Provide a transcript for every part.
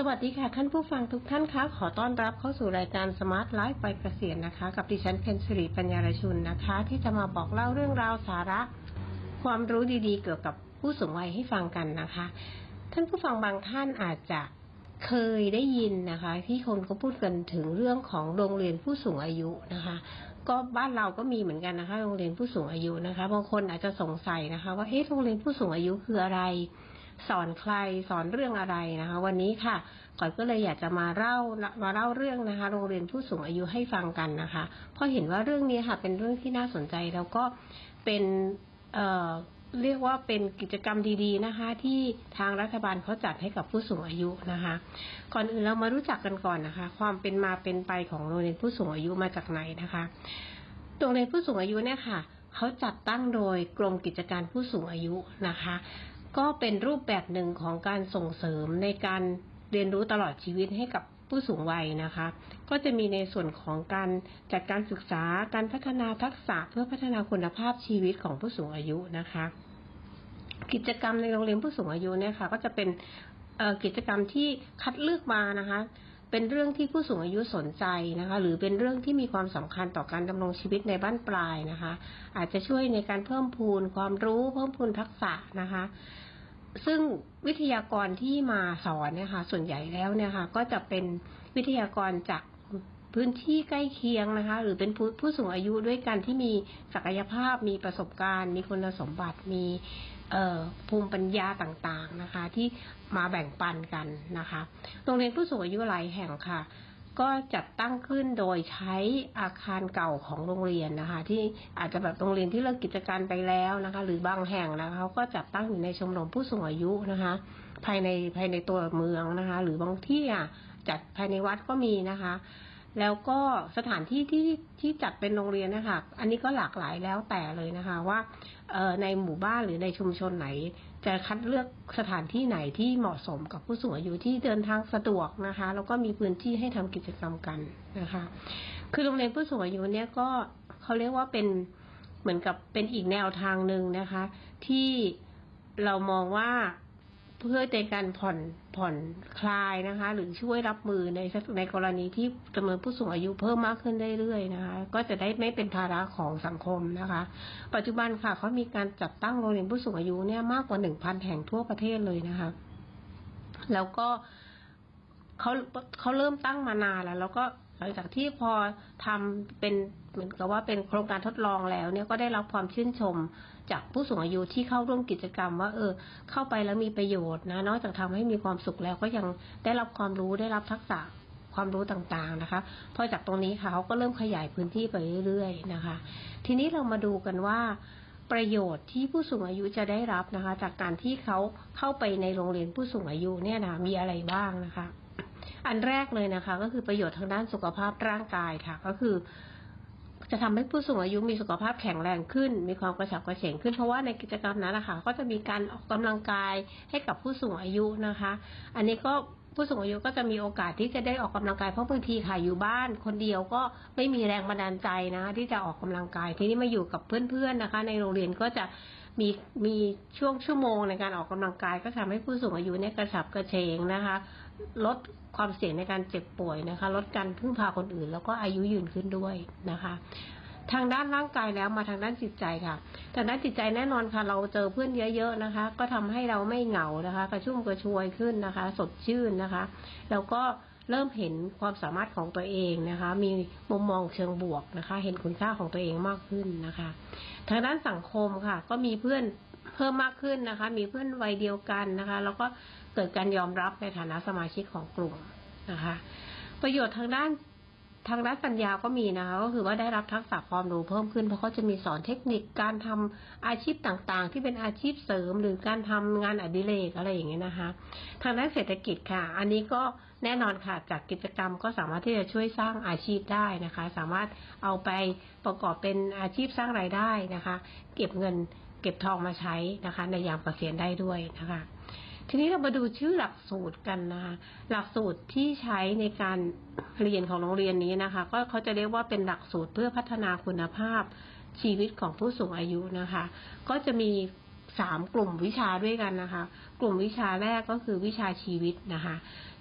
สวัสดีค่ะท่านผู้ฟังทุกท่านคะขอต้อนรับเข้าสู่รายการสมาร์ทไลฟ์ไปเกษียณนะคะ กับดิฉันเพนสิริปัญญารชุนนะคะ ที่จะมาบอกเล่าเรื่องราวสาระ ความรู้ดีๆ เกี่ยวกับผู้สูงวัยให้ฟังกันนะคะ ท่านผู้ฟังบางท่านอาจจะเคยได้ยินนะคะ ที่คนก็พูดกันถึงเรื่องของโรงเรียนผู้สูงอายุนะคะ ก็บ้านเราก็มีเหมือนกันนะคะ โรงเรียนผู้สูงอายุนะคะ บางคนอาจจะสงสัยนะคะ ว่าเอ๊ะโรงเรียนผู้สูงอายุคืออะไร สอนใครสอนเรื่องอะไรนะคะ วันนี้ค่ะก่อยก็เลยอยากจะมาเล่ามาเล่าเรื่องนะคะ โรงเรียนผู้สูงอายุให้ฟังกันนะคะเพราะเห็นว่าเรื่องนี้ค่ะ เป็นเรื่องที่น่าสนใจแล้วก็เป็นเอ่อเรียกว่าเป็นกิจกรรมดีๆนะคะ ที่ทางรัฐบาลเขาจัดให้กับผู้สูงอายุนะคะ ก่อนอื่นเรามารู้จักกันก่อนนะคะ ความเป็นมาเป็นไปของโรงเรียนผู้สูงอายุมาจากไหนนะคะโรงเรียนผู้สูงอายุเนี่ยค่ะเขาจัดตั้งโดยกรมกิจการผู้สูงอายุนะคะ ก็เป็นรูปแบบหนึ่งของการส่งเสริมในการเรียนรู้ตลอดชีวิตให้กับผู้สูงวัยนะคะ ก็จะมีในส่วนของการจัดการศึกษาการพัฒนาทักษะเพื่อพัฒนาคุณภาพชีวิตของผู้สูงอายุนะคะ กิจกรรมในโรงเรียนผู้สูงอายุเนี่ยค่ะก็จะเป็นกิจกรรมที่คัดเลือกมานะคะ เป็นเรื่องที่ผู้สูงอายุสนใจนะคะ หรือเป็นเรื่องที่มีความสำคัญต่อการดำรงชีวิตในบ้านปลายนะคะ อาจจะช่วยในการเพิ่มพูนความรู้เพิ่มพูนทักษะนะคะ ซึ่งวิทยากรที่มาสอนเนี่ยค่ะ ส่วนใหญ่แล้วเนี่ยค่ะ ก็จะเป็นวิทยากรจากพื้นที่ใกล้เคียงนะคะ หรือเป็นผู้ผู้สูงอายุด้วยกันที่มีศักยภาพมีประสบการณ์ มีคุณสมบัติมีภูมิปัญญาต่างๆนะคะ ที่มาแบ่งปันกันนะคะโรงเรียนผู้สูงอายุหลายแห่งค่ะ ก็จัดตั้งขึ้นโดยใช้อาคารเก่าของโรงเรียนนะคะ ที่อาจจะแบบโรงเรียนที่เลิกกิจการไปแล้วนะคะ หรือบางแห่งนะคะเขาก็จัดตั้งอยู่ในชมรมผู้สูงอายุนะคะ ภายในภายในตัวเมืองนะคะ หรือบางที่อะจัดภายในวัดก็มีนะคะ แล้วก็สถานที่ที่ที่จัดเป็นโรงเรียนนะคะ อันนี้ก็หลากหลายแล้วแต่เลยนะคะ ว่าในหมู่บ้านหรือในชุมชนไหน จะคัดเลือกสถานที่ไหนที่เหมาะสมกับผู้สูงอายุที่เดินทางสะดวกนะคะ แล้วก็มีพื้นที่ให้ทำกิจกรรมกันนะคะ คือโรงเรียนผู้สูงอายุเนี่ยก็เขาเรียกว่าเป็นเหมือนกับเป็นอีกแนวทางหนึ่งนะคะ ที่เรามองว่า พื่อในการผ่อนผ่อนคลายนะคะ หรือช่วยรับมือในในกรณีที่จำนวนผู้สูงอายุเพิ่มมากขึ้นเรื่อยๆนะคะ ก็จะได้ไม่เป็นภาระของสังคมนะคะ ปัจจุบันค่ะเขามีการจัดตั้งโรงเรียนผู้สูงอายุเนี่ยมากกว่าหนึ่งพันแห่งทั่วประเทศเลยนะคะ แล้วก็เขาเขาเริ่มตั้งมานานแล้ว แล้วก็หลังจากที่พอทำเป็น เหมือนกับว่าเป็นโครงการทดลองแล้วเนี่ยก็ได้รับความชื่นชมจากผู้สูงอายุที่เข้าร่วมกิจกรรม ว่าเออ เข้าไปแล้วมีประโยชน์นะนอกจากทำให้มีความสุขแล้วก็ยังได้รับความรู้ได้รับทักษะความรู้ต่างๆนะคะ พอจากตรงนี้ค่ะเขาก็เริ่มขยายพื้นที่ไปเรื่อยๆนะคะ ทีนี้เรามาดูกันว่าประโยชน์ที่ผู้สูงอายุจะได้รับนะคะ จากการที่เขาเข้าไปในโรงเรียนผู้สูงอายุเนี่ยนะมีอะไรบ้างนะคะ อันแรกเลยนะคะ ก็คือประโยชน์ทางด้านสุขภาพร่างกายค่ะ ก็คือ จะทำให้ผู้สูงอายุมีสุขภาพแข็งแรงขึ้น มีความกระฉับกระเฉงขึ้น เพราะว่าในกิจกรรมนั้นนะคะก็จะมีการออกกำลังกายให้กับผู้สูงอายุนะคะ อันนี้ก็ผู้สูงอายุก็จะมีโอกาสที่จะได้ออกกำลังกายเพราะบางทีค่ะอยู่บ้าน คนเดียวก็ไม่มีแรงบันดาลใจนะที่จะออกกำลังกายทีนี้มาอยู่กับเพื่อนๆนะคะ ในโรงเรียนก็จะมีมีช่วงชั่วโมงในการออกกำลังกายก็ทำให้ผู้สูงอายุเนี่ยกระฉับกระเฉงนะคะ ลดความเสี่ยงในการเจ็บป่วยนะคะ ลดการพึ่งพาคนอื่น แล้วก็อายุยืนขึ้นด้วยนะคะ ทางด้านร่างกายแล้วมาทางด้านจิตใจค่ะ ทางด้านจิตใจแน่นอนค่ะ เราเจอเพื่อนเยอะ ๆนะคะ ก็ทำให้เราไม่เหงานะคะ กระชุ่มกระชวยขึ้นนะคะ สดชื่นนะคะ แล้วก็เริ่มเห็นความสามารถของตัวเองนะคะ มีมุมมองเชิงบวกนะคะ เห็นคุณค่าของตัวเองมากขึ้นนะคะ ทางด้านสังคมค่ะ ก็มีเพื่อนเพิ่มมากขึ้นนะคะ มีเพื่อนวัยเดียวกันนะคะ แล้วก็ เกิดการยอมรับในฐานะสมาชิกของกลุ่มนะคะ ประโยชน์ทางด้านทางด้านปัญญาก็มีนะคะก็คือว่าได้รับทักษะความรู้เพิ่มขึ้น เพราะเขาจะมีสอนเทคนิคการทำอาชีพต่างๆ ที่เป็นอาชีพเสริมหรือการทำงานอดิเรกอะไรอย่างเงี้ยนะคะ ทางด้านเศรษฐกิจค่ะ อันนี้ก็แน่นอนค่ะจากกิจกรรมก็สามารถที่จะช่วยสร้างอาชีพได้นะคะ สามารถเอาไปประกอบเป็นอาชีพสร้างรายได้นะคะ เก็บเงินเก็บทองมาใช้นะคะ ในยามเกษียณได้ด้วยนะคะ ทีนี้เรามาดูชื่อหลักสูตรกันนะคะหลักสูตรที่ใช้ในการเรียนของโรงเรียนนี้นะคะ ก็เขาจะเรียกว่าเป็นหลักสูตรเพื่อพัฒนาคุณภาพชีวิตของผู้สูงอายุนะคะ ก็จะมีสามกลุ่มวิชาด้วยกันนะคะ กลุ่มวิชาแรกก็คือวิชาชีวิตนะคะ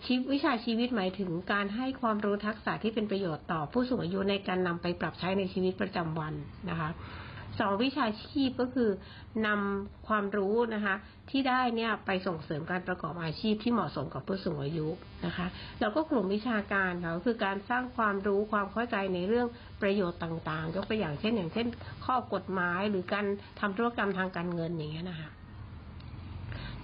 ชีววิชาชีวิตหมายถึงการให้ความรู้ทักษะที่เป็นประโยชน์ต่อผู้สูงอายุในการนำไปปรับใช้ในชีวิตประจำวันนะคะ สองวิชาชีพก็คือนำความรู้นะคะ ที่ได้เนี่ยไปส่งเสริมการประกอบอาชีพที่เหมาะสมกับผู้สูงอายุนะคะ แล้วก็กลุ่มวิชาการค่ะก็คือการสร้างความรู้ความเข้าใจในเรื่องประโยชน์ต่างๆ ยกตัวอย่างเช่น อย่างเช่น ข้อกฎหมายหรือการทำธุรกรรมทางการเงินอย่างเงี้ยนะคะ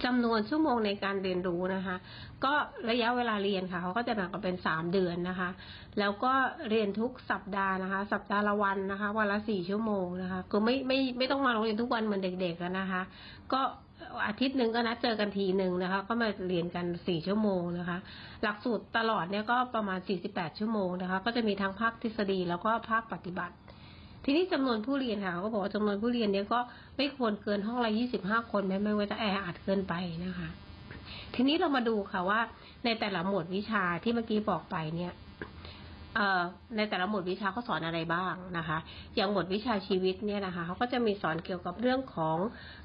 จำนวนชั่วโมงในการเรียนรู้นะคะ ก็ระยะเวลาเรียนค่ะเขาก็จะแบ่งออกเป็นสามเดือนนะคะ แล้วก็เรียนทุกสัปดาห์นะคะ สัปดาห์ละวันนะคะ วันละสี่ชั่วโมงนะคะคือไม่ไม่ไม่ต้องมาโรงเรียนทุกวันเหมือนเด็กๆนะคะ ก็อาทิตย์หนึ่งก็นัดเจอกันทีหนึ่งนะคะ ก็มาเรียนกันสี่ชั่วโมงนะคะ หลักสูตรตลอดเนี่ยก็ประมาณสี่สิบแปดชั่วโมงนะคะ ก็จะมีทั้งภาคทฤษฎีแล้วก็ภาคปฏิบัติ ทีนี้จำนวนผู้เรียนค่ะเขาก็บอกว่าจำนวนผู้เรียนเนี่ยก็ไม่ควรเกินห้องละยี่สิบห้าคนแม้ไม่ว่าจะแออัดเกินไปนะคะ ทีนี้เรามาดูค่ะว่า ในแต่ละหมวดวิชาที่เมื่อกี้บอกไปเนี่ยเอในแต่ละหมวดวิชาเขาสอนอะไรบ้างนะคะ อย่างหมวดวิชาชีวิตเนี่ยนะคะเขาก็จะมีสอนเกี่ยวกับเรื่องของ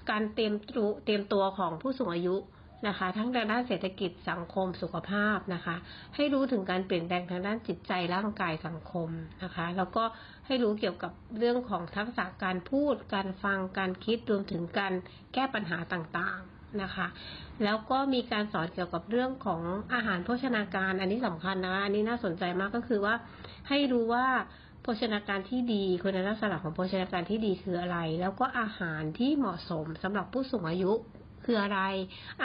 การเตรียมตัวเตรียมตัวของผู้สูงอายุ นะคะ ทั้งทางด้านเศรษฐกิจสังคมสุขภาพนะคะ ให้รู้ถึงการเปลี่ยนแปลงทางด้านจิตใจร่างกายสังคมนะคะ แล้วก็ให้รู้เกี่ยวกับเรื่องของทักษะการพูด การฟังการคิดรวมถึงการแก้ปัญหาต่างๆนะคะ แล้วก็มีการสอนเกี่ยวกับเรื่องของอาหารโภชนาการอันนี้สำคัญนะคะอันนี้น่าสนใจมากก็คือว่า ให้รู้ว่าโภชนาการที่ดีคุณลักษณะของโภชนาการที่ดีคืออะไร แล้วก็อาหารที่เหมาะสมสำหรับผู้สูงอายุ คืออะไร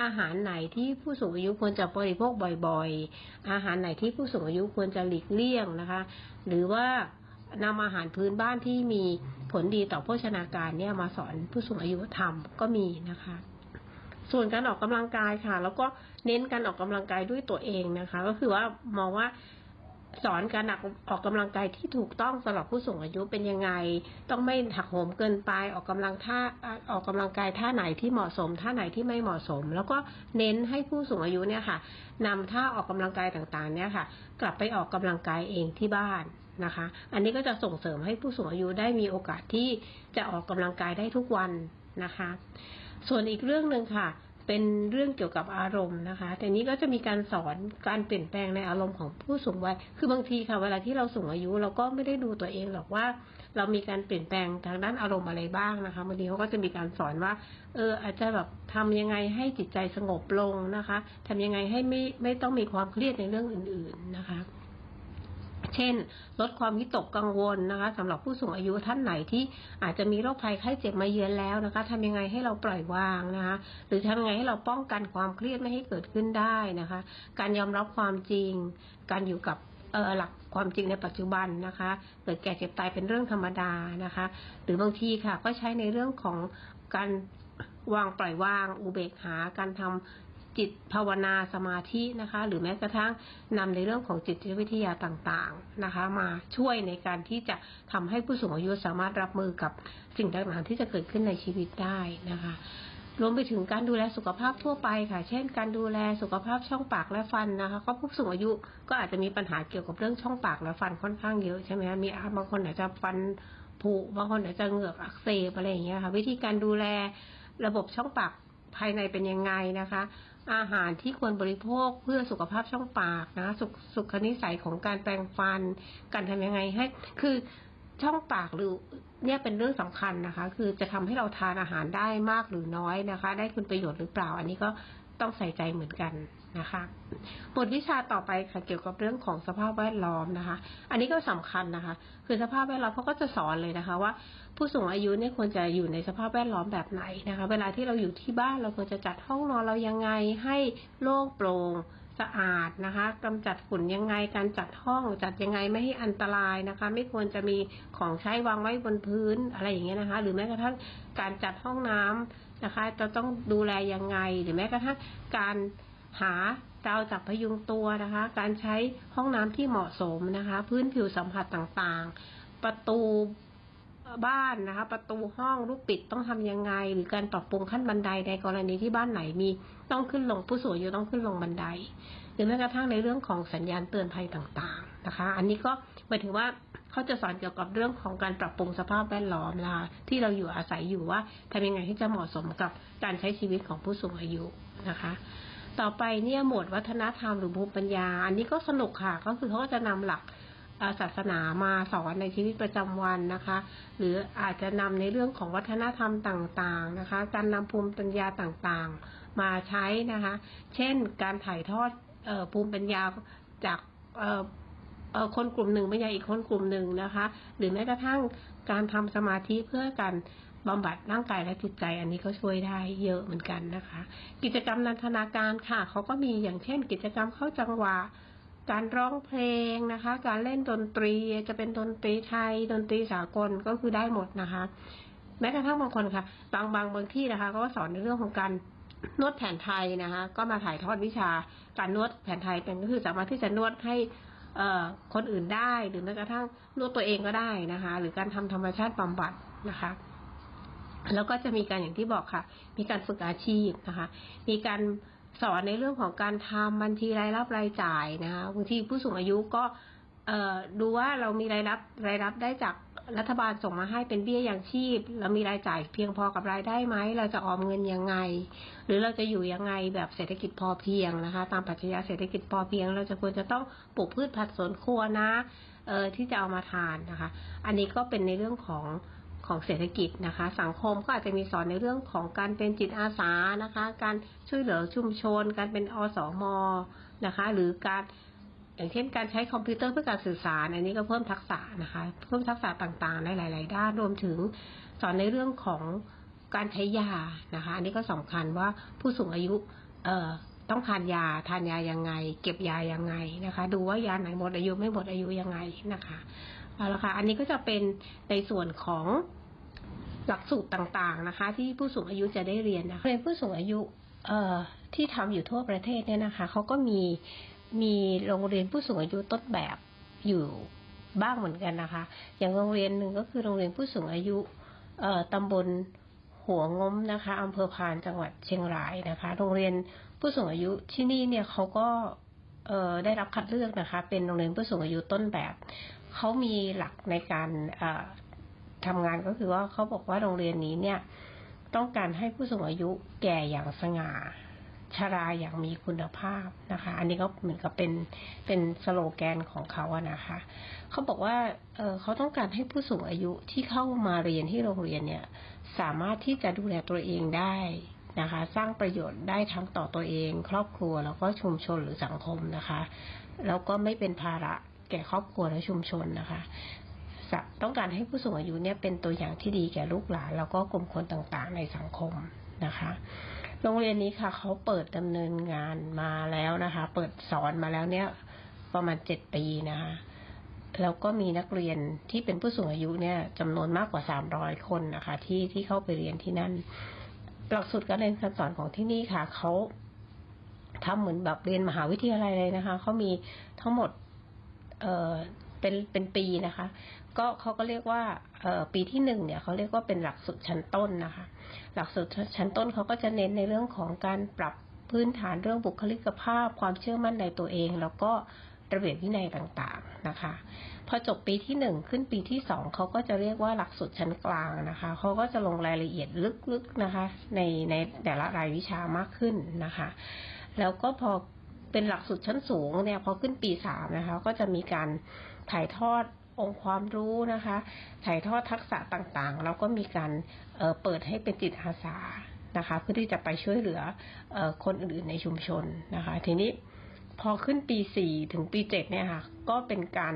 อาหารไหนที่ผู้สูงอายุควรจะบริโภคบ่อยๆ อาหารไหนที่ผู้สูงอายุควรจะหลีกเลี่ยงนะคะ หรือว่านำอาหารพื้นบ้านที่มีผลดีต่อโภชนาการเนี่ยมาสอนผู้สูงอายุทำก็มีนะคะ ส่วนการออกกำลังกายค่ะ แล้วก็เน้นการออกกำลังกายด้วยตัวเองนะคะ ก็คือว่ามองว่า สอนการออกกำลังกายที่ถูกต้องสำหรับผู้สูงอายุเป็นยังไง ต้องไม่หักโหมเกินไปออกกำลังท่าออกกำลังกายท่าไหนที่เหมาะสม ท่าไหนที่ไม่เหมาะสม แล้วก็เน้นให้ผู้สูงอายุเนี่ยค่ะนำท่าออกกำลังกายต่างๆ เนี่ยค่ะ กลับไปออกกำลังกายเองที่บ้านนะคะ อันนี้ก็จะส่งเสริมให้ผู้สูงอายุได้มีโอกาสที่จะออกกำลังกายได้ทุกวันนะคะ ส่วนอีกเรื่องหนึ่งค่ะ เป็นเรื่องเกี่ยวกับอารมณ์นะคะ แต่นี้ก็จะมีการสอนการเปลี่ยนแปลงในอารมณ์ของผู้สูงวัย คือบางทีค่ะ เวลาที่เราสูงอายุเราก็ไม่ได้ดูตัวเองหรอกว่า เรามีการเปลี่ยนแปลงทางด้านอารมณ์อะไรบ้างนะคะบางทีเขาก็จะมีการสอนว่า เออ อาจจะแบบทำยังไงให้จิตใจสงบลงนะคะทำยังไงให้ไม่ไม่ต้องมีความเครียดในเรื่องอื่น ๆนะคะ เช่น ลดความวิตกกังวลนะคะสำหรับผู้สูงอายุท่านไหนที่อาจจะมีโรคภัยไข้เจ็บมาเยือนแล้วนะคะทำยังไงให้เราปล่อยวางนะคะ หรือทำยังไงให้เราป้องกันความเครียดไม่ให้เกิดขึ้นได้นะคะ การยอมรับความจริง การอยู่กับเออหลักความจริงในปัจจุบันนะคะเกิดแก่เจ็บตายเป็นเรื่องธรรมดานะคะ หรือบางทีค่ะก็ใช้ในเรื่องของการวางปล่อยวางอุเบกขาการทำ จิตภาวนาสมาธินะคะ หรือแม้กระทั่งนำในเรื่องของจิตวิทยาต่างๆนะคะ มาช่วยในการที่จะทำให้ผู้สูงอายุสามารถรับมือกับสิ่งต่างๆ ที่จะเกิดขึ้นในชีวิตได้นะคะรวมไปถึงการดูแลสุขภาพทั่วไปค่ะ เช่น การดูแลสุขภาพช่องปากและฟันนะคะ ก็ผู้สูงอายุก็อาจจะมีปัญหาเกี่ยวกับเรื่องช่องปากและฟันค่อนข้างเยอะใช่ไหมคะมีบางคนอาจจะฟันผุบางคนอาจจะเหงือกอักเสบอะไรอย่างเงี้ยค่ะ วิธีการดูแลระบบช่องปากภายในเป็นยังไงนะคะ อาหารที่ควรบริโภคเพื่อสุขภาพช่องปากนะสุขสุขนิสัยของการแปรงฟัน การทำยังไงให้ คือช่องปากหรือเนี่ยเป็นเรื่องสำคัญนะคะ คือจะทำให้เราทานอาหารได้มากหรือน้อยนะคะ ได้คุณประโยชน์หรือเปล่า อันนี้ก็ ต้องใส่ใจเหมือนกันนะคะบทวิชาต่อไปค่ะเกี่ยวกับเรื่องของสภาพแวดล้อมนะคะ อันนี้ก็สำคัญนะคะ คือสภาพแวดล้อมเขาก็จะสอนเลยนะคะ ว่าผู้สูงอายุเนี่ยควรจะอยู่ในสภาพแวดล้อมแบบไหนนะคะ เวลาที่เราอยู่ที่บ้านเราควรจะจัดห้องนอนเรายังไงให้โล่งโปร่งสะอาดนะคะกำจัดฝุ่นยังไงการจัดห้องจัดยังไงไม่ให้อันตรายนะคะ ไม่ควรจะมีของใช้วางไว้บนพื้นอะไรอย่างเงี้ยนะคะ หรือแม้กระทั่งการจัดห้องน้ำ นะคะ จะต้องดูแลยังไง หรือแม้กระทั่งการหาราวจับพยุงตัวนะคะ การใช้ห้องน้ำที่เหมาะสมนะคะ พื้นผิวสัมผัสต่างๆ ประตูบ้านนะคะ ประตูห้องลูกปิดต้องทำยังไง หรือการปรับปรุงขั้นบันไดในกรณีที่บ้านไหนมีต้องขึ้นลงผู้สูงอายุต้องขึ้นลงบันได หรือแม้กระทั่งในเรื่องของสัญญาณเตือนภัยต่างๆ นะคะ อันนี้ก็หมายถึงว่าเขาจะสอนเกี่ยวกับเรื่องของการปรับปรุงสภาพแวดล้อมนะคะที่เราอยู่อาศัยอยู่ว่าทำยังไงที่จะเหมาะสมกับการใช้ชีวิตของผู้สูงอายุนะคะ ต่อไปเนี่ยหมวดวัฒนธรรมหรือภูมิปัญญา อันนี้ก็สนุกค่ะ ก็คือเขาก็จะนำหลักศาสนามาสอนในชีวิตประจำวันนะคะ หรืออาจจะนำในเรื่องของวัฒนธรรมต่างๆนะคะ การนำภูมิปัญญาต่างๆ มาใช้นะคะ เช่น การถ่ายทอดออภูมิปัญญาจากอ คนกลุ่มหนึ่งไปยังอีกคนกลุ่มหนึ่งนะคะ หรือแม้กระทั่งการทำสมาธิเพื่อการบำบัดร่างกายและจิตใจ อันนี้ก็ช่วยได้เยอะเหมือนกันนะคะ กิจกรรมนันทนาการค่ะเขาก็มีอย่างเช่น กิจกรรมเข้าจังหวะการร้องเพลงนะคะ การเล่นดนตรีจะเป็นดนตรีไทย ดนตรีสากลก็คือได้หมดนะคะ แม้กระทั่งบางคนค่ะ บางบางบางที่นะคะ ก็สอนในเรื่องของการนวดแผนไทยนะคะ ก็มาถ่ายทอดวิชาการนวดแผนไทยเป็นก็คือสามารถที่จะนวดให้ คนอื่นได้หรือแม้กระทั่งนวดตัวเองก็ได้นะคะ หรือการทำธรรมชาติบำบัดนะคะ แล้วก็จะมีการอย่างที่บอกค่ะ มีการฝึกอาชีพนะคะ มีการสอนในเรื่องของการทำบัญชีรายรับรายจ่ายนะคะบางทีผู้สูงอายุก็เออดูว่าเรามีรายรับรายรับได้จาก รัฐบาลส่งมาให้เป็นเบี้ยยังชีพ เรามีรายจ่ายเพียงพอกับรายได้ไหม เราจะออมเงินยังไง หรือเราจะอยู่ยังไงแบบเศรษฐกิจพอเพียงนะคะ ตามปรัชญาเศรษฐกิจพอเพียง เราจะควรจะต้องปลูกพืชผักสวนครัวนะเออที่จะเอามาทานนะคะ อันนี้ก็เป็นในเรื่องของของเศรษฐกิจนะคะ สังคมก็อาจจะมีสอนในเรื่องของการเป็นจิตอาสานะคะ การช่วยเหลือชุมชน การเป็นอสมนะคะ หรือการ อย่างเช่นการใช้คอมพิวเตอร์เพื่อการสื่อสาร อันนี้ก็เพิ่มทักษะนะคะ เพิ่มทักษะต่างๆในหลาย ๆ ด้านรวมถึงสอนในเรื่องของการใช้ยานะคะ อันนี้ก็สำคัญว่าผู้สูงอายุเอ่อต้องทานยาทานยายังไง เก็บยายังไงนะคะ ดูว่ายาไหนหมดอายุไม่หมดอายุยังไงนะคะเอาละค่ะอันนี้ก็จะเป็นในส่วนของหลักสูตรต่างๆนะคะ ที่ผู้สูงอายุจะได้เรียนนะคะเรียนผู้สูงอายุเอ่อที่ทำอยู่ทั่วประเทศเนี่ยนะคะเขาก็มี มีโรงเรียนผู้สูงอายุต้นแบบอยู่บ้างเหมือนกันนะคะ อย่างโรงเรียนหนึ่งก็คือโรงเรียนผู้สูงอายุตำบลหัวงมนะคะอำเภอพานจังหวัดเชียงรายนะคะ โรงเรียนผู้สูงอายุที่นี่เนี่ยเขาก็ได้รับคัดเลือกนะคะ เป็นโรงเรียนผู้สูงอายุต้นแบบ เขามีหลักในการเอ่อทำงานก็คือว่าเขาบอกว่าโรงเรียนนี้เนี่ยต้องการให้ผู้สูงอายุแก่อย่างสง่า ชราอย่างมีคุณภาพนะคะ อันนี้ก็เหมือนกับเป็นเป็นสโลแกนของเขาอะนะคะ เขาบอกว่าเเขาต้องการให้ผู้สูงอายุที่เข้ามาเรียนที่โรงเรียนเนี่ย สามารถที่จะดูแลตัวเองได้นะคะ สร้างประโยชน์ได้ทั้งต่อตัวเอง ครอบครัวแล้วก็ชุมชนหรือสังคมนะคะแล้วก็ไม่เป็นภาระแก่ครอบครัวและชุมชนนะคะต้องการให้ผู้สูงอายุเนี่ยเป็นตัวอย่างที่ดีแก่ลูกหลาน แล้วก็กลุ่มคนต่างๆ ในสังคมนะคะ โรงเรียนนี้ค่ะเขาเปิดดำเนินงานมาแล้วนะคะ เปิดสอนมาแล้วเนี่ย ประมาณเจ็ดปีนะคะแล้วก็มีนักเรียนที่เป็นผู้สูงอายุเนี่ยจำนวนมากกว่าสามร้อยคนนะคะ ที่ที่เข้าไปเรียนที่นั่น หลักสูตรการเรียนการสอนของที่นี่ค่ะเขาทำเหมือนแบบเรียนมหาวิทยาลัยเลยนะคะเขามีทั้งหมด เอ่อเป็นเป็นปีนะคะ ก็เขาก็เรียกว่า เอ่อปีที่หนึ่งเนี่ยเขาเรียกว่าเป็นหลักสูตรชั้นต้นนะคะ หลักสูตรชั้นต้นเขาก็จะเน้นในเรื่องของการปรับพื้นฐานเรื่องบุคลิกภาพ ความเชื่อมั่นในตัวเอง แล้วก็ระเบียบวินัยต่างๆนะคะ พอจบปีที่หนึ่งขึ้นปีที่สองเขาก็จะเรียกว่าหลักสูตรชั้นกลางนะคะเขาก็จะลงรายละเอียดลึกๆนะคะ ในในแต่ละรายวิชามากขึ้นนะคะ แล้วก็พอเป็นหลักสูตรชั้นสูงเนี่ยพอขึ้นปีสามนะคะ ก็จะมีการถ่ายทอด องค์ความรู้นะคะ ถ่ายทอดทักษะต่างๆแล้วก็มีการเเปิดให้เป็นจิตอาสานะคะ เพื่อที่จะไปช่วยเหลืออคนอื่นๆในชุมชนนะคะ ทีนี้พอขึ้นปีสี่ถึงปีเจ็ดเนี่ยค่ะ ก็เป็นการ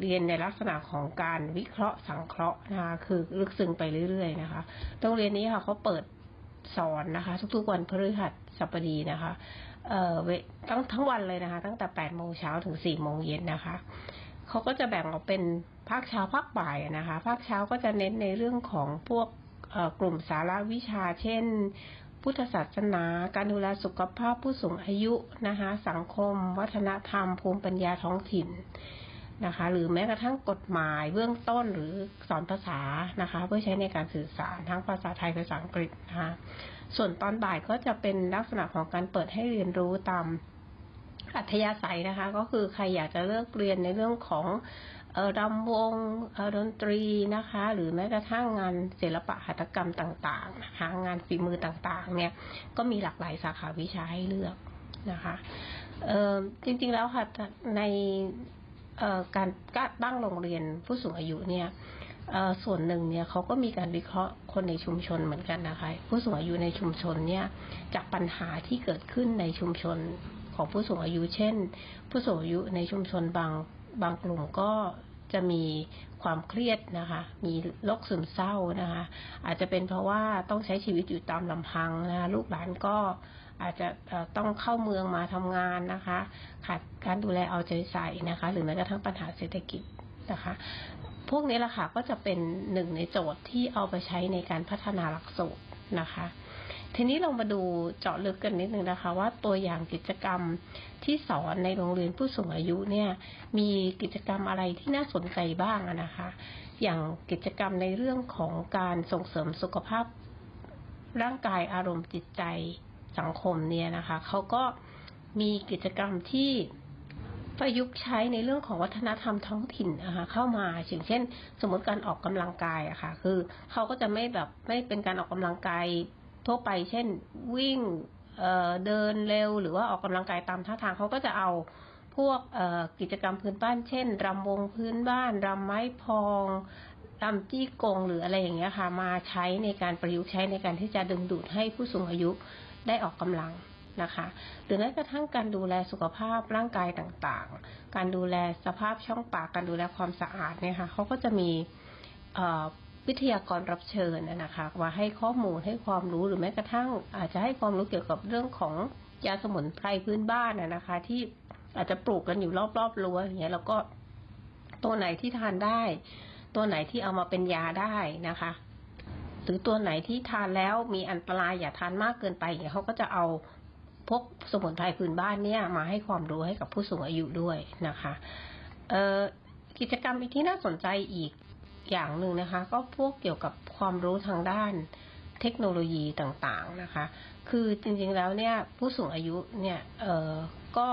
เรียนในลักษณะของการวิเคราะห์สังเคราะห์นะคะ คือลึกซึ้งไปเรื่อยๆนะคะโรงเรียนนี้ค่ะเขาเปิดสอนนะคะ ทุกๆวันพฤหัสบดีนะคะ เอ่อเวทั้งทั้งวันเลยนะคะ ตั้งแต่แปดโมงเช้าถึงสี่โมงเย็นนะคะ เขาก็จะแบ่งออกเป็นภาคเช้าภาคบ่ายนะคะ ภาคเช้าก็จะเน้นในเรื่องของพวกกลุ่มสาระวิชา เช่น พุทธศาสนา การดูแลสุขภาพผู้สูงอายุนะคะ สังคม วัฒนธรรม ภูมิปัญญาท้องถิ่นนะคะ หรือแม้กระทั่งกฎหมายเบื้องต้นหรือสอนภาษานะคะ เพื่อใช้ในการสื่อสารทั้งภาษาไทยภาษาอังกฤษนะคะ ส่วนตอนบ่ายก็จะเป็นลักษณะของการเปิดให้เรียนรู้ตาม อัธยาศัยนะคะ ก็คือใครอยากจะเลือกเรียนในเรื่องของรำวงดนตรีนะคะ หรือแม้กระทั่งงานศิลปะหัตถกรรมต่างๆนะคะงานฝีมือต่างๆ เนี่ยก็มีหลากหลายสาขาวิชาให้เลือกนะคะจริงๆแล้วค่ะในเอ่อการตั้งโรงเรียนผู้สูงอายุเนี่ยส่วนหนึ่งเนี่ยเขาก็มีการวิเคราะห์คนในชุมชนเหมือนกันนะคะ ผู้สูงอายุในชุมชนเนี่ยจากปัญหาที่เกิดขึ้นในชุมชน ของผู้สูงอายุ เช่น ผู้สูงอายุในชุมชนบางบางกลุ่มก็จะมีความเครียดนะคะ มีโรคซึมเศร้านะคะ อาจจะเป็นเพราะว่าต้องใช้ชีวิตอยู่ตามลำพังนะคะลูกหลานก็อาจจะต้องเข้าเมืองมาทำงานนะคะ ขาดการดูแลเอาใจใส่นะคะ หรือแม้กระทั่งปัญหาเศรษฐกิจนะคะ พวกนี้แหละค่ะก็จะเป็นหนึ่งในโจทย์ที่เอาไปใช้ในการพัฒนาหลักสูตรนะคะ ทีนี้เรามาดูเจาะลึกกันนิดนึงนะคะ ว่าตัวอย่างกิจกรรมที่สอนในโรงเรียนผู้สูงอายุเนี่ย มีกิจกรรมอะไรที่น่าสนใจบ้างนะคะ อย่างกิจกรรมในเรื่องของการส่งเสริมสุขภาพร่างกายอารมณ์จิตใจสังคมเนี่ยนะคะเขาก็มีกิจกรรมที่ประยุกต์ใช้ในเรื่องของวัฒนธรรมท้องถิ่นนะคะเข้ามาอย่างเช่น สมมติการออกกำลังกายอะค่ะ คือเขาก็จะไม่แบบไม่เป็นการออกกำลังกาย ทั่วไป เช่นวิ่งเเดินเร็วหรือว่าออกกำลังกายตามท่าทางเขาก็จะเอาพวกกิจกรรมพื้นบ้าน เช่นรำวงพื้นบ้านรำไม้พองรำจี้กงหรืออะไรอย่างเงี้ยค่ะ มาใช้ในการประยุกต์ใช้ในการที่จะดึงดูดให้ผู้สูงอายุได้ออกกำลังนะคะ หรือแม้กระทั่งการดูแลสุขภาพร่างกายต่างๆ การดูแลสภาพช่องปาก การดูแลความสะอาดเนี่ยค่ะเขาก็จะมีเวิทยากรรับเชิญนะนะคะมาให้ข้อมูลให้ความรู้หรือแม้กระทั่ง อาจจะให้ความรู้เกี่ยวกับเรื่องของยาสมุนไพรพื้นบ้านนะคะ ที่อาจจะปลูกกันอยู่รอบๆรั้วอย่างเงี้ยแล้วก็ตัวไหนที่ทานได้ ตัวไหนที่เอามาเป็นยาได้นะคะ หรือตัวไหนที่ทานแล้วมีอันตรายอย่าทานมากเกินไปอย่างเงี้เขาก็จะเอาพวกสมุนไพรพื้นบ้านเนี่ยมาให้ความรู้ให้กับผู้สูงอายุด้วยนะคะเออกิจกรรมอีกที่น่าสนใจอีก อย่างหนึ่งนะคะ ก็พวกเกี่ยวกับความรู้ทางด้านเทคโนโลยีต่างๆนะคะ คือจริงๆแล้วเนี่ยผู้สูงอายุเนี่ยเออก็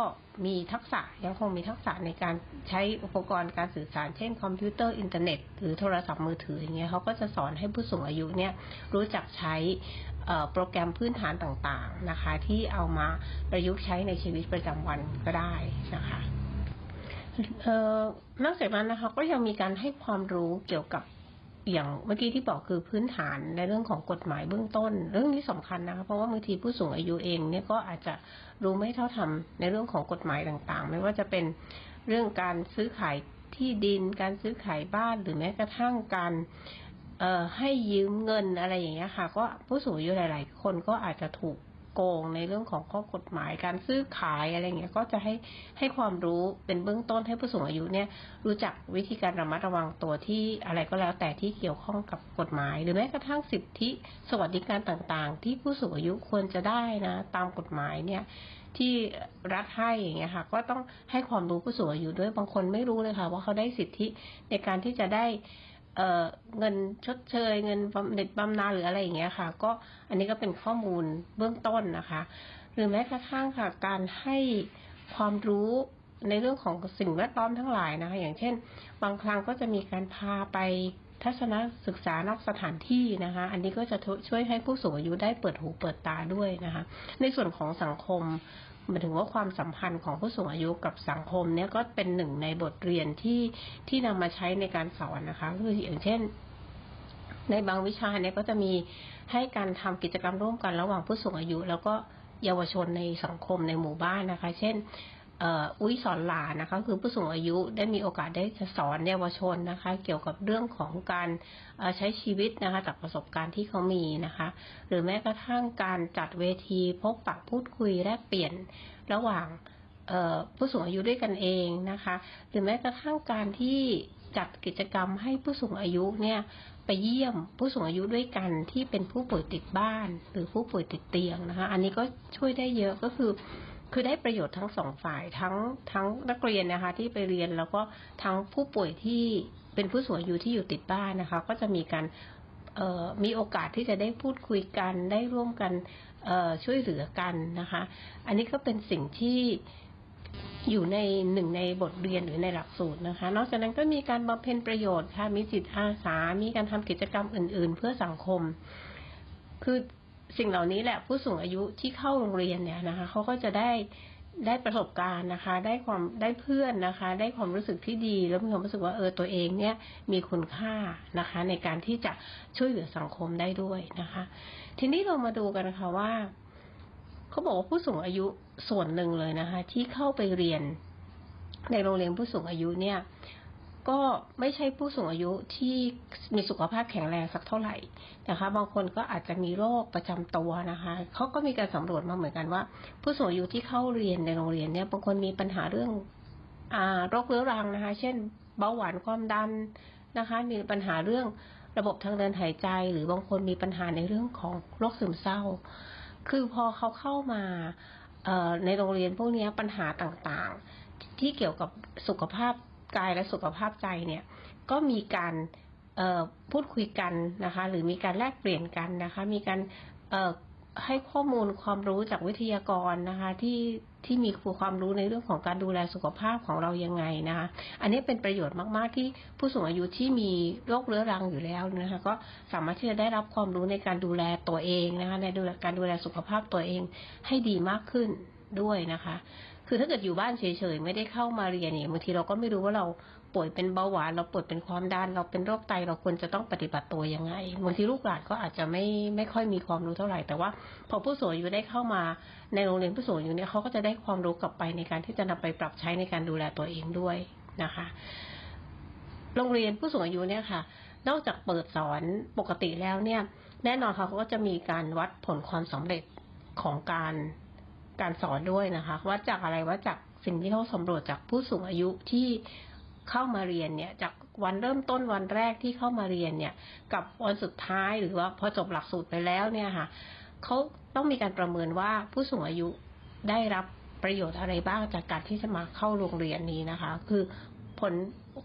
มีทักษะยังคงมีทักษะในการใช้อุปกรณ์การสื่อสาร เช่นคอมพิวเตอร์อินเทอร์เน็ตหรือโทรศัพท์มือถืออย่างเงี้ยเขาก็จะสอนให้ผู้สูงอายุเนี่ยรู้จักใช้โปรแกรมพื้นฐานต่างๆนะคะ ที่เอามาประยุกต์ใช้ในชีวิตประจำวันก็ได้นะคะ นอกจากนั้นนะคะก็ยังมีการให้ความรู้เกี่ยวกับอย่างเมื่อกี้ที่บอกคือพื้นฐานในเรื่องของกฎหมายเบื้องต้น เรื่องนี้สำคัญนะคะเพราะว่าบางทีผู้สูงอายุเองเนี่ยก็อาจจะรู้ไม่เท่าทำในเรื่องของกฎหมายต่างๆ ไม่ว่าจะเป็นเรื่องการซื้อขายที่ดิน การซื้อขายบ้านหรือแม้กระทั่งการเอ่อให้ยืมเงินอะไรอย่างเงี้ยค่ะ ก็ผู้สูงอายุหลาย ๆ คนก็อาจจะถูก โกงในเรื่องของข้อกฎหมายการซื้อขายอะไรเงี้ยก็จะให้ให้ความรู้เป็นเบื้องต้นให้ผู้สูงอายุเนี่ยรู้จักวิธีการระมัดระวังตัวที่อะไรก็แล้วแต่ที่เกี่ยวข้องกับกฎหมาย หรือแม้กระทั่งสิทธิสวัสดิการต่างๆ ที่ผู้สูงอายุควรจะได้นะตามกฎหมายเนี่ยที่รัฐให้อย่างเงี้ยค่ะ ก็ต้องให้ความรู้ผู้สูงอายุด้วยบางคนไม่รู้เลยค่ะ ว่าเขาได้สิทธิในการที่จะได้ เเงินชดเชย เงินบำเหน็จบำนาญหรืออะไรอย่างเงี้ยค่ะ ก็อันนี้ก็เป็นข้อมูลเบื้องต้นนะคะ หรือแม้กระทั่งค่ะการให้ความรู้ในเรื่องของสิ่งแวดล้อมทั้งหลายนะคะ อย่างเช่น บางครั้งก็จะมีการพาไปทัศนศึกษานอกสถานที่นะคะ อันนี้ก็จะช่วยให้ผู้สูงอายุได้เปิดหูเปิดตาด้วยนะคะ ในส่วนของสังคม หมายถึงว่าความสัมพันธ์ของผู้สูงอายุกับสังคมเนี่ยก็เป็นหนึ่งในบทเรียนที่ที่นำมาใช้ในการสอนนะคะคืออย่างเช่น ในบางวิชาเนี่ยก็จะมีให้การทำกิจกรรมร่วมกันระหว่างผู้สูงอายุ แล้วก็เยาวชนในสังคมในหมู่บ้านนะคะ เช่น อุ้ยสอนหลานนะคะ คือผู้สูงอายุได้มีโอกาสได้จะสอนเยาวชนนะคะ เกี่ยวกับเรื่องของการใช้ชีวิตนะคะจากประสบการณ์ที่เขามีนะคะ หรือแม้กระทั่งการจัดเวทีพบปะพูดคุยแลกเปลี่ยนระหว่างผู้สูงอายุด้วยกันเองนะคะ หรือแม้กระทั่งการที่จัดกิจกรรมให้ผู้สูงอายุเนี่ยไปเยี่ยมผู้สูงอายุด้วยกันที่เป็นผู้ป่วยติดบ้าน หรือผู้ป่วยติดเตียงนะคะ อันนี้ก็ช่วยได้เยอะก็คือ คือได้ประโยชน์ทั้งสองฝ่ายทั้งทั้งนักเรียนนะคะ ที่ไปเรียนแล้วก็ทั้งผู้ป่วยที่เป็นผู้สูงอายุที่อยู่ติดบ้านนะคะ ก็จะมีการมีโอกาสที่จะได้พูดคุยกันได้ร่วมกันช่วยเหลือกันนะคะ อันนี้ก็เป็นสิ่งที่อยู่ในหนึ่งในบทเรียนหรือในหลักสูตรนะคะ นอกจากนั้นก็มีการบำเพ็ญประโยชน์ค่ะมีจิตอาสา มีการทำกิจกรรมอื่น ๆ เพื่อสังคม คือ สิ่งเหล่านี้แหละผู้สูงอายุที่เข้าโรงเรียนเนี่ยนะคะเขาก็จะได้ได้ประสบการณ์นะคะ ได้ความได้เพื่อนนะคะ ได้ความรู้สึกที่ดี แล้วมีความรู้สึกว่าเออตัวเองเนี่ยมีคุณค่านะคะ ในการที่จะช่วยเหลือสังคมได้ด้วยนะคะ ทีนี้เรามาดูกันนะคะว่าเขาบอกว่าผู้สูงอายุส่วนหนึ่งเลยนะคะ ที่เข้าไปเรียนในโรงเรียนผู้สูงอายุเนี่ย ก็ไม่ใช่ผู้สูงอายุที่มีสุขภาพแข็งแรงสักเท่าไหร่นะคะ บางคนก็อาจจะมีโรคประจำตัวนะคะเขาก็มีการสำรวจมาเหมือนกันว่า ผู้สูงอายุที่เข้าเรียนในโรงเรียนเนี่ยบางคนมีปัญหาเรื่องอ่าโรคเรื้อรังนะคะ เช่น เบาหวานความดันนะคะ มีปัญหาเรื่องระบบทางเดินหายใจ หรือบางคนมีปัญหาในเรื่องของโรคซึมเศร้า คือพอเขาเข้ามาในโรงเรียนพวกนี้ปัญหาต่างๆ ที่เกี่ยวกับสุขภาพ กายและสุขภาพใจเนี่ยก็มีการพูดคุยกันนะคะ หรือมีการแลกเปลี่ยนกันนะคะ มีการให้ข้อมูลความรู้จากวิทยากรนะคะ ที่ที่มีความรู้ในเรื่องของการดูแลสุขภาพของเรายังไงนะคะ อันนี้เป็นประโยชน์มาก ๆ ที่ผู้สูงอายุที่มีโรคเรื้อรังอยู่แล้วนะคะ ก็สามารถที่จะได้รับความรู้ในการดูแลตัวเองนะคะ ในดูแลการดูแลสุขภาพตัวเองให้ดีมากขึ้น ด้วยนะคะ คือถ้าเกิดอยู่บ้านเฉยๆไม่ได้เข้ามาเรียนเนี่ยบางทีเราก็ไม่รู้ว่าเราป่วยเป็นเบาหวานเราป่วยเป็นความดันเราเป็นโรคไตเราควรจะต้องปฏิบัติตัวยังไงบางทีลูกหลานก็อาจจะไม่ไม่ค่อยมีความรู้เท่าไหร่ แต่ว่า พอผู้สูงอายุได้เข้ามาในโรงเรียนผู้สูงอายุเนี่ยเขาก็จะได้ความรู้กลับไปในการที่จะนำไปปรับใช้ในการดูแลตัวเองด้วยนะคะ โรงเรียนผู้สูงอายุเนี่ยค่ะ นอกจากเปิดสอนปกติแล้วเนี่ย แน่นอนเขาก็จะมีการวัดผลความสำเร็จของการ การสอนด้วยนะคะวัดจากอะไรวัดจากสิ่งที่เขาสำรวจจากผู้สูงอายุที่เข้ามาเรียนเนี่ยจากวันเริ่มต้นวันแรกที่เข้ามาเรียนเนี่ย กับวันสุดท้ายหรือว่าพอจบหลักสูตรไปแล้วเนี่ยค่ะเขาต้องมีการประเมินว่าผู้สูงอายุได้รับประโยชน์อะไรบ้างจากการที่จะมาเข้าโรงเรียนนี้นะคะ คือผล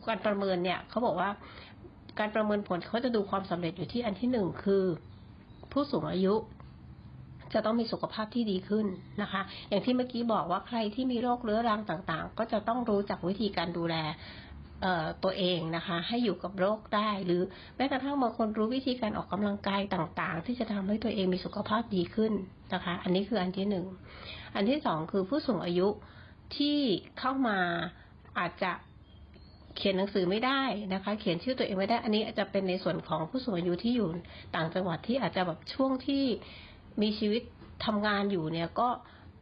การประเมินเนี่ยเขาบอกว่าการประเมินผลเขาจะดูความสำเร็จอยู่ที่อันที่หนึ่งคือ ผู้สูงอายุ จะต้องมีสุขภาพที่ดีขึ้นนะคะ อย่างที่เมื่อกี้บอกว่าใครที่มีโรคเรื้อรังต่างๆ ก็จะต้องรู้จักวิธีการดูแลตัวเองนะคะ ให้อยู่กับโรคได้ หรือแม้กระทั่งบางคนรู้วิธีการออกกำลังกายต่างๆ ที่จะทำให้ตัวเองมีสุขภาพดีขึ้นนะคะ อันนี้คืออันที่หนึ่งอันที่สองคือผู้สูงอายุที่เข้ามาอาจจะเขียนหนังสือไม่ได้นะคะ เขียนชื่อตัวเองไม่ได้ อันนี้อาจจะเป็นในส่วนของผู้สูงอายุที่อยู่ต่างจังหวัดที่อาจจะแบบช่วงที่ มีชีวิตทำงานอยู่เนี่ยก็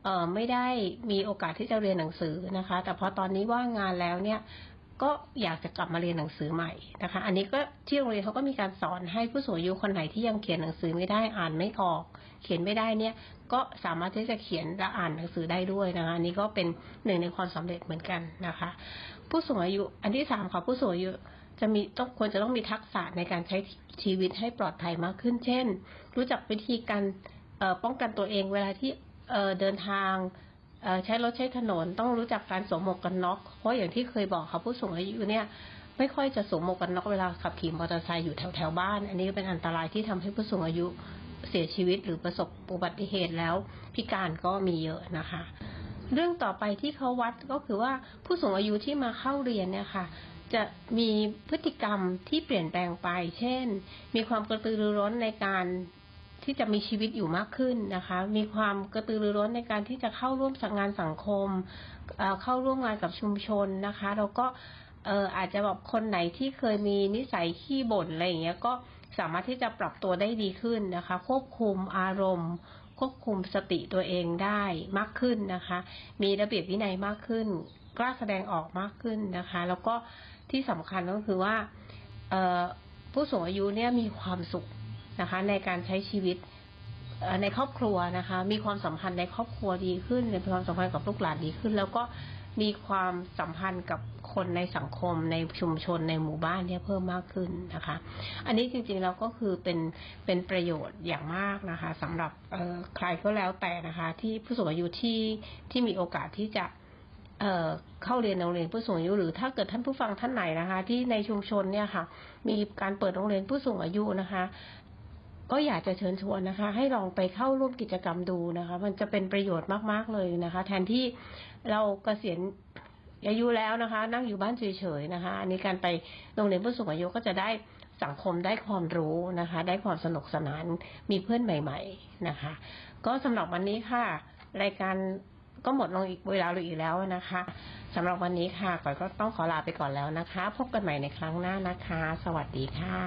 เออไม่ได้มีโอกาสที่จะเรียนหนังสือนะคะ แต่พอตอนนี้ว่างงานแล้วเนี่ยก็อยากจะกลับมาเรียนหนังสือใหม่นะคะ อันนี้ก็ที่โรงเรียนเขาก็มีการสอนให้ผู้สูงอายุคนไหนที่ยังเขียนหนังสือไม่ได้อ่านไม่ออก เขียนไม่ได้เนี่ย ก็สามารถที่จะเขียนและอ่านหนังสือได้ด้วยนะคะ อันนี้ก็เป็นหนึ่งในความสำเร็จเหมือนกันนะคะ ผู้สูงอายุ อันที่สามค่ะผู้สูงอายุจะมีต้องควรจะต้องมีทักษะในการใช้ชีวิตให้ปลอดภัยมากขึ้น เช่น รู้จักวิธีการ ป้องกันตัวเองเวลาที่เดินทางใช้รถใช้ถนนต้องรู้จักการสวมหมวกกันน็อกเพราะอย่างที่เคยบอกค่ะผู้สูงอายุเนี่ยไม่ค่อยจะสวมหมวกกันน็อกเวลาขับขี่มอเตอร์ไซค์อยู่แถวแถวบ้าน อันนี้เป็นอันตรายที่ทำให้ผู้สูงอายุเสียชีวิตหรือประสบอุบัติเหตุแล้ว พิการก็มีเยอะนะคะ เรื่องต่อไปที่เขาวัดก็คือว่าผู้สูงอายุที่มาเข้าเรียนเนี่ยค่ะจะมีพฤติกรรมที่เปลี่ยนแปลงไป เช่น มีความกระตือรือร้นในการ ที่จะมีชีวิตอยู่มากขึ้นนะคะ มีความกระตือรือร้นในการที่จะเข้าร่วมสังงานสังคม เข้าร่วมงานกับชุมชนนะคะ แล้วก็อออาจจะแบบคนไหนที่เคยมีนิสัยขี้บ่นอะไรอย่างเงี้ยก็สามารถที่จะปรับตัวได้ดีขึ้นนะคะ ควบคุมอารมณ์ ควบคุมสติตัวเองได้มากขึ้นนะคะ มีระเบียบวินัยมากขึ้น กล้าแสดงออกมากขึ้นนะคะ แล้วก็ที่สำคัญก็คือว่าผู้สูงอายุเนี่ยมีความสุข นะคะ ในการใช้ชีวิตในครอบครัวนะคะ มีความสัมพันธ์ในครอบครัวดีขึ้นในความสัมพันธ์กับลูกหลานดีขึ้น แล้วก็มีความสัมพันธ์กับคนในสังคมในชุมชนในหมู่บ้านเนี่ยเพิ่มมากขึ้นนะคะ อันนี้จริงๆแล้วก็คือเป็นเป็นประโยชน์อย่างมากนะคะสำหรับใครก็แล้วแต่นะคะ ที่ผู้สูงอายุที่ที่มีโอกาสที่จะเเข้าเรียนโรงเรียนผู้สูงอายุหรือถ้าเกิดท่านผู้ฟังท่านไหนนะคะ ที่ในชุมชนเนี่ยค่ะ มีการเปิดโรงเรียนผู้สูงอายุนะคะ ก็อยากจะเชิญชวนนะคะ ให้ลองไปเข้าร่วมกิจกรรมดูนะคะ มันจะเป็นประโยชน์มาก ๆ เลยนะคะ แทนที่เราเกษียณอายุแล้วนะคะ นั่งอยู่บ้านเฉยๆนะคะ อันนี้การไปโรงเรียนผู้สูงอายุก็จะได้สังคมได้ความรู้นะคะ ได้ความสนุกสนานมีเพื่อนใหม่ ๆนะคะ ก็สำหรับวันนี้ค่ะ รายการก็หมดลงอีกเวลาลงอีกแล้วนะคะสำหรับวันนี้ค่ะก่อยก็ต้องขอลาไปก่อนแล้วนะคะ พบกันใหม่ในครั้งหน้านะคะ สวัสดีค่ะ